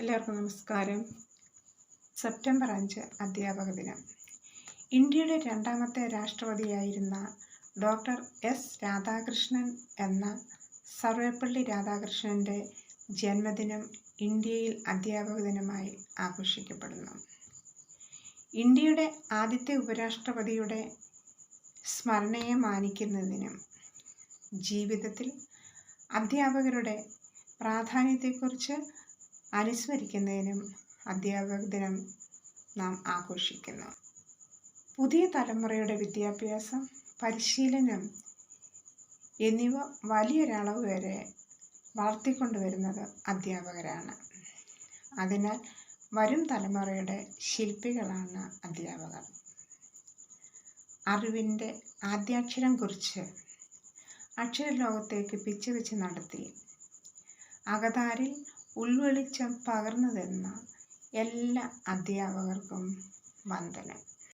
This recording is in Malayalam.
എല്ലാവർക്കും നമസ്കാരം. സെപ്റ്റംബർ അഞ്ച് അധ്യാപക ദിനം. ഇന്ത്യയുടെ രണ്ടാമത്തെ രാഷ്ട്രപതിയായിരുന്ന ഡോക്ടർ എസ് രാധാകൃഷ്ണൻ എന്ന സർവേപ്പള്ളി രാധാകൃഷ്ണന്റെ ജന്മദിനം ഇന്ത്യയിൽ അധ്യാപക ദിനമായി ആഘോഷിക്കപ്പെടുന്നു. ഇന്ത്യയുടെ ആദ്യത്തെ ഉപരാഷ്ട്രപതിയുടെ സ്മരണയെ മാനിക്കുന്നതിനും ജീവിതത്തിൽ അധ്യാപകരുടെ പ്രാധാന്യത്തെക്കുറിച്ച് അനുസ്മരിക്കുന്നതിനും അധ്യാപക ദിനം നാം ആഘോഷിക്കുന്നു. പുതിയ തലമുറയുടെ വിദ്യാഭ്യാസം പരിശീലനം എന്നിവ വലിയൊരളവ് വരെ വളർത്തിക്കൊണ്ടുവരുന്നത് അധ്യാപകരാണ്. അതിനാൽ വരും തലമുറയുടെ ശില്പികളാണ് അധ്യാപകർ. അറിവിന്റെ ആദ്യാക്ഷരം കുറിച്ച് അക്ഷരലോകത്തേക്ക് പിച്ചുവെച്ച് നടത്തി. അകതാരിൽ ഉൾവെളിച്ചം പകർന്നു തന്ന എല്ലാ അധ്യാപകർക്കും വന്ദനം.